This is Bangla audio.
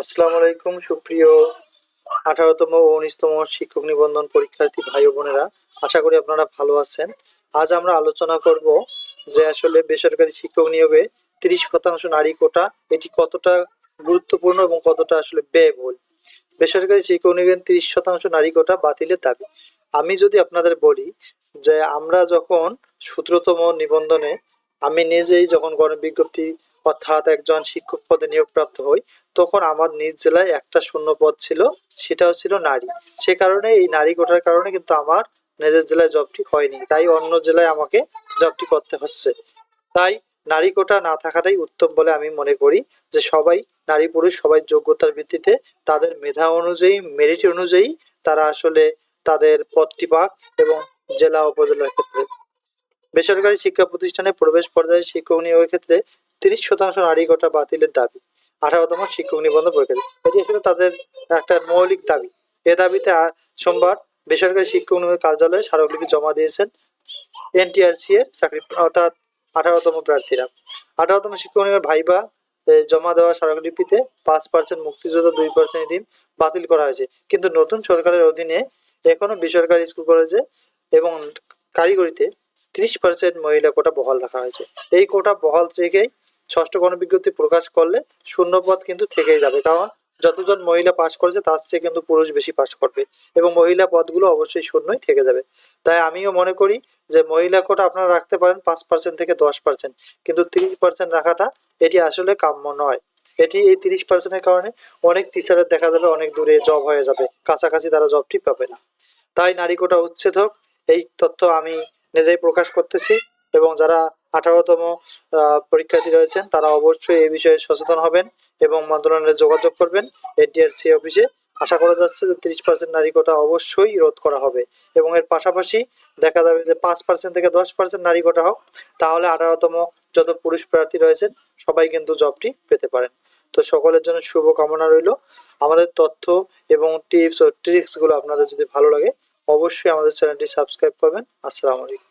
আসসালামু আলাইকুম, সুপ্রিয় আঠারোতম ও উনিশতম শিক্ষক নিবন্ধন পরীক্ষার্থী ভাই বোনেরা, আশা করি আপনারা ভালো আছেন। আজ আমরা আলোচনা করব যে আসলে বেসরকারি শিক্ষক নিয়োগে তিরিশ শতাংশ নারী কোটা, এটি কতটা গুরুত্বপূর্ণ এবং কতটা আসলে ব্যয়বহুল? বেসরকারি শিক্ষক নিয়োগে তিরিশ শতাংশ নারী কোটা বাতিলের দাবি। আমি যদি আপনাদের বলি যে আমরা যখন সূত্রতম নিবন্ধনে, আমি নিজেই যখন গণবিজ্ঞপ্তি অর্থাৎ একজন শিক্ষক পদে নিয়োগপ্রাপ্ত হই, তখন আমার নিজ জেলায় একটা শূন্য পদ ছিল, সেটাও ছিল নারী। সে কারণে এই নারী কোটার কারণে কিন্তু আমার নিজের জেলায় জবটি হয়নি, তাই অন্য জেলায় আমাকে জবটি করতে হচ্ছে। তাই নারী কোটা না থাকাটাই উত্তম বলে আমি মনে করি যে সবাই নারী পুরুষ সবাই যোগ্যতার ভিত্তিতে তাদের মেধা অনুযায়ী মেরিট অনুযায়ী তারা আসলে তাদের পদটি পাক এবং জেলা উপজেলার ক্ষেত্রে। বেসরকারি শিক্ষা প্রতিষ্ঠানে প্রবেশ পর্যায়ে শিক্ষক নিয়োগের ক্ষেত্রে তিরিশ শতাংশ নারী কোটা বাতিলের দাবি। আঠারোতম শিক্ষক নিবন্ধন পরীক্ষা এটি আসলে তাদের একটা মৌলিক দাবি। এ দাবিতে সোমবার বেসরকারি শিক্ষক কার্যালয়ে স্মারকলিপি জমা দিয়েছেন এনটিআরসি এর চাকরি অর্থাৎ আঠারোতম প্রার্থীরা। আঠারোতম শিক্ষক নিয়োগের ভাইবা জমা দেওয়া স্মারকলিপিতে পাঁচ পার্সেন্ট মুক্তিযোদ্ধা দুই পার্সেন্ট ঋণ বাতিল করা হয়েছে। কিন্তু নতুন সরকারের অধীনে এখনও বেসরকারি স্কুল কলেজে এবং কারিগরিতে তিরিশ পার্সেন্ট মহিলা কোটা বহাল রাখা হয়েছে। এই কোটা বহাল থেকেই ষষ্ঠ গণবিজ্ঞপ্তি প্রকাশ করলে শূন্য পদ কিন্তু থেকেই যাবে, কারণ যতজন মহিলা পাশ করেছে তার চেয়ে কিন্তু পুরুষ বেশি পাশ করবে এবং মহিলা পদগুলো অবশ্যই শূন্যই থেকে যাবে। তাই আমিও মনে করি যে মহিলা কোটা আপনারা রাখতে পারেন পাঁচ পার্সেন্ট থেকে দশ পার্সেন্ট কিন্তু তিরিশ পার্সেন্ট রাখাটা এটি আসলে কাম্য নয়। এটি এই তিরিশ পার্সেন্টের কারণে অনেক টিচারের দেখা যাবে অনেক দূরে জব হয়ে যাবে, কাছাকাছি তারা জবটি পাবে না। তাই নারী কোটা উচ্ছেদ হোক এই তথ্য আমি নিজেই প্রকাশ করতেছি এবং যারা আঠারোতম পরীক্ষার্থী রয়েছেন। তারা অবশ্যই এই বিষয়ে সচেতন হবেন এবং মন্ত্রণালয়ে যোগাযোগ করবেন এনটিআরসি অফিসে। আশা করা যাচ্ছে যে তিরিশ পার্সেন্ট নারী কোটা অবশ্যই রোধ করা হবে এবং এর পাশাপাশি দেখা যাবে যে পাঁচ পার্সেন্ট থেকে দশ পার্সেন্ট নারী কোটা হোক, তাহলে আঠারোতম যত পুরুষ প্রার্থী রয়েছেন, সবাই কিন্তু জবটি পেতে পারেন। তো সকলের জন্য শুভ কামনা রইল। আমাদের তথ্য এবং টিপস ও ট্রিক্সগুলো আপনাদের যদি ভালো লাগে, অবশ্যই আমাদের চ্যানেলটি সাবস্ক্রাইব করবেন। আসসালামু আলাইকুম।